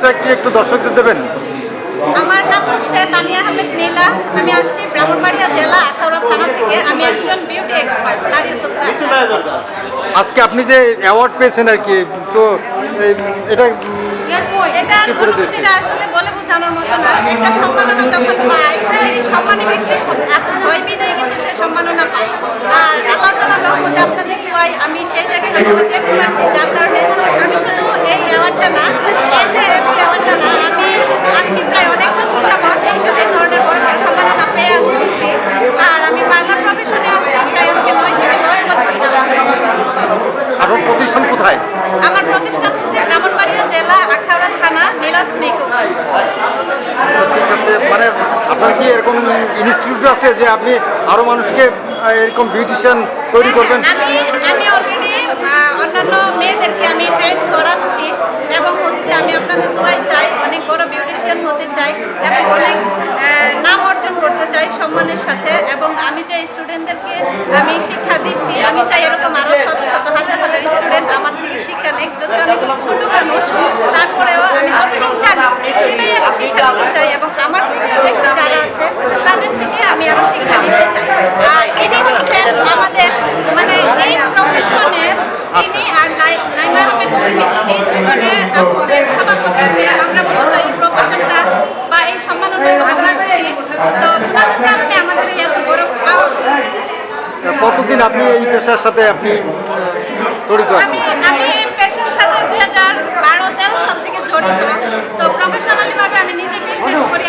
পরিচয় কি একটু দর্শকদের দেবেন? আমার নাম হচ্ছে তানিয়া আহমেদ নীলা। আমি আসছি ব্রাহ্মণবাড়িয়া জেলা আখাউড়া থানা থেকে। আমি একজন বিউটি এক্সপার্ট নারী উদ্যোক্তা। আজকে আপনি যে অ্যাওয়ার্ড পেয়েছেন আর কি তো এটা এটা করে দিয়েছে? অনুভূতিটা আসলে বলে বোঝানোর মতো না। একটা সম্মাননা যখন পাই সেই সম্মানে ব্যক্তি বিদায় কিন্তু সে সম্মাননা পাই আর আল্লাহ তালা রহমতে আপনাদের দোয়াই আমি সেই জায়গায় হয়তো যেতে পারছি যার কারণে আমি শুধু এই অ্যাওয়ার্ডটা না এই যে অ্যাওয়ার্ডটা না আমি আজকে প্রায় অনেক বছর যাবৎ এইসব এই ধরনের বড় বড় সম্মাননা পেয়ে আসতেছি আর আমি পার্লার প্রফেশনে আছি প্রায় আজকে নয় থেকে দশ বছর যাবৎ আপনার প্রতিষ্ঠান কোথায় আমার প্রতিষ্ঠান হচ্ছে ব্রাহ্মণবাড়িয়া জেলা আখাউড়া থানা নীলাস মেকওভার আচ্ছা, ঠিক আছে। মানে আপনার কি এরকম ইনস্টিটিউট আছে যে আপনি আরও মানুষকে এরকম বিউটিশিয়ান তৈরি করবেন? আমি অলরেডি অন্যান্য মেয়েদেরকে আমি ট্রেন করাচ্ছি এবং হচ্ছে আমি আপনাদের দোয়াই চাই অনেক বড় বিউটিশিয়ান হতে চাই এবং অনেক নাম অর্জন করতে চাই সম্মানের সাথে। এবং আমি যে স্টুডেন্টদেরকে আমি শিক্ষা দিচ্ছি আমি চাই এরকম আরও শত শত হাজার হাজার স্টুডেন্ট আমার থেকে শিক্ষা নেক যদি আমি খুব ছোটো মানুষ তারপরেও আমি যতটুকু জানি সেটাই আমি শিক্ষা দিতে চাই এবং আমার সিনিয়র ব্যক্তি যারা আছে তাদের থেকে আমি আরও শিক্ষা দিতে চাই আর এটি হচ্ছে আমাদের মানে এই প্রফেশনের তিনি আর নাই- নাইমা আহমেদ মুরমি, এই কতদিন আপনি এই পেশার সাথে আপনি জড়িত? আমি থেকে জড়িত। তো আমি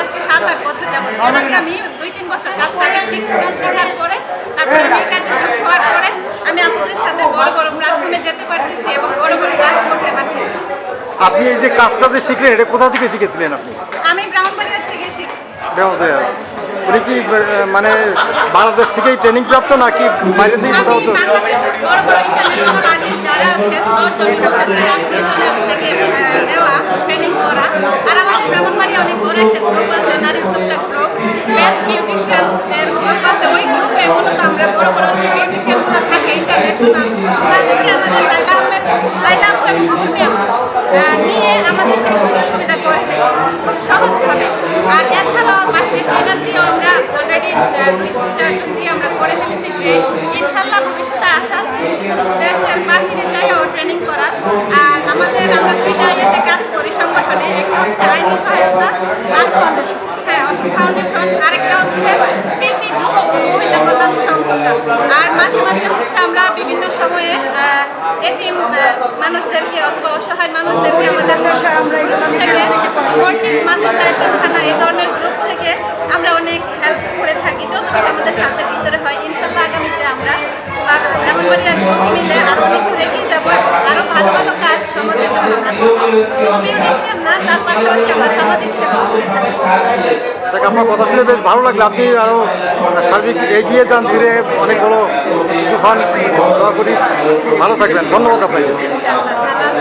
আজকে সাত, আট বছর আমি দুই, তিন বছর কাজটাকে আমি আপনাদের সাথে বড় বড় প্ল্যাটফর্মে যেতে পারতেছি এবং বড় বড় আপনি এই যে কাজটা যে শিখলেন এটা কোথা থেকে শিখেছিলেন আপনি? আমি ব্রাহ্মণবাড়িয়া থেকে শিখছি। বেহদয়া উনি কি মানে বাংলাদেশ থেকেই ট্রেনিং প্রাপ্ত নাকি বাইরে থেকে কোথাও তো? আর আমাদের ব্রাহ্মণবাড়িয়া অনেক বড় একটা গ্রুপ আছে নারী উদ্যোক্তা গ্রুপ বিউটিশিয়ান এর গ্রুপ আছে ওই গ্রুপে মূলত আমরা বড় বড় যে বিউটিশিয়ানগুলো থাকে ইন্টারন্যাশনাল তাদেরকে আমাদের লাইলা আহমেদ লাইলা আহমেদ মৌসুমী আহ, সহজভাবে আর দিয়ে আমরা করে ফেলেছি ইনশাল্লাহ ভবিষ্যতে আশা আছে দেশের বাহিরে যাই ট্রেনিং করার আর আমাদের আমরা দুইটা ইয়েতে কাজ করি সংগঠনে একটা হচ্ছে আইনি সহায়তা আর ফাউন্ডেশন হ্যাঁ ফাউন্ডেশন আরেকটা হচ্ছে প্রীতি যুব ও মহিলা কল্যাণ সংস্থা আর মাসে মাসে হচ্ছে আমরা বিভিন্ন সময়ে আহ, মানুষদেরকে অথবা অসহায় মানুষদেরকে আমাদের মাদ্রাসা এতিমখানা এই ধরনের গ্রুপ থেকে আমরা অনেক হেল্প করে থাকি। যতটুকু আমাদের সাথে ভিতরে হয় ইনশাল্লাহ আগামীতে আমরা বা- ব্রাহ্মণবাড়িয়ার গ্রুপ মিলে আরও একটু এগিয়ে যাব। আরও ভালো ভালো আপনার কথা শুনে বেশ ভালো লাগল। আপনি আরও সার্বিক এগিয়ে যান ধীরে অনেক বড় কিছু দোয়া করি। ভালো থাকবেন। ধন্যবাদ আপনাকে।